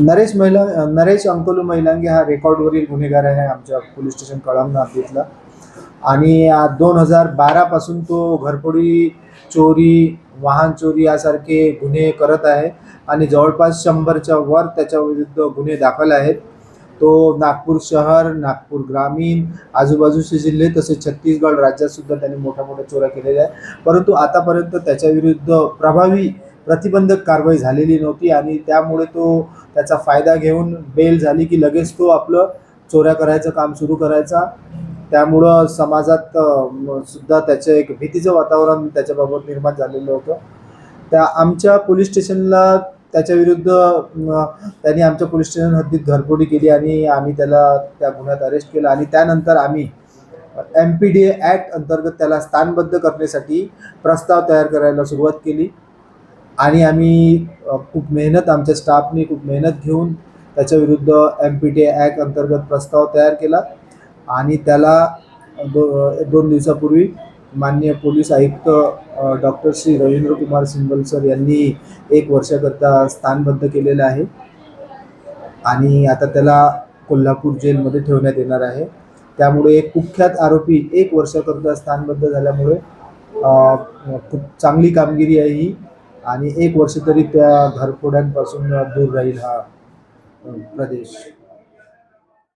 नरेश महिला नरेश अंकोलू महिलांगे हा रेकॉर्डवरील गुन्हेगार आहे आमच्या पोलीस स्टेशन कळमना हद्दीतला आणि दोन हजार बारापासून तो घरफोडी चोरी वाहन चोरी यासारखे गुन्हे करत आहे. आणि जवळपास शंभरच्या वर त्याच्या विरुद्ध गुन्हे दाखल आहेत. तो नागपूर शहर नागपूर ग्रामीण आजूबाजूचे जिल्हे तसेच छत्तीसगड राज्यातसुद्धा त्यांनी मोठ्या मोठ्या चोऱ्या केलेल्या आहेत. परंतु आतापर्यंत त्याच्या विरुद्ध प्रभावी प्रतिबंधक कारवाई झालेली नव्हती आणि त्यामुळे तो त्याचा फायदा घेऊन बेल झाली की लगेच तो आपलं चोऱ्या करायचं काम सुरू करायचा. त्यामुळं समाजात सुद्धा त्याचं एक भीतीचं वातावरण त्याच्याबाबत निर्माण झालेलं होतं. त्या आमच्या पोलीस स्टेशनला त्याच्या विरुद्ध त्यांनी आमच्या पोलीस स्टेशन हद्दीत घरफोडी केली आणि आम्ही त्याला त्या गुन्ह्यात अरेस्ट केलं. आणि त्यानंतर आम्ही M P D A act अंतर्गत त्याला स्थानबद्ध करण्यासाठी प्रस्ताव तयार करायला सुरुवात केली. आणि आम्ही खूप मेहनत आमच्या स्टाफने खूप मेहनत घेऊन त्याच्याविरुद्ध एम पी टी ॲक्ट अंतर्गत प्रस्ताव तयार केला. आणि त्याला दो दोन दिवसापूर्वी माननीय पोलीस आयुक्त डॉक्टर श्री रवींद्र कुमार सिंगल सर यांनी एक वर्षाकरता स्थानबद्ध केलेलं आहे. आणि आता त्याला कोल्हापूर जेलमध्ये ठेवण्यात येणार आहे. त्यामुळे एक कुख्यात आरोपी एक वर्षाकरता स्थानबद्ध झाल्यामुळे खूप चांगली कामगिरी आहे ही. आणि एक वर्ष तरी त्या घरफोड्यांपासून दूर राहील हा प्रदेश.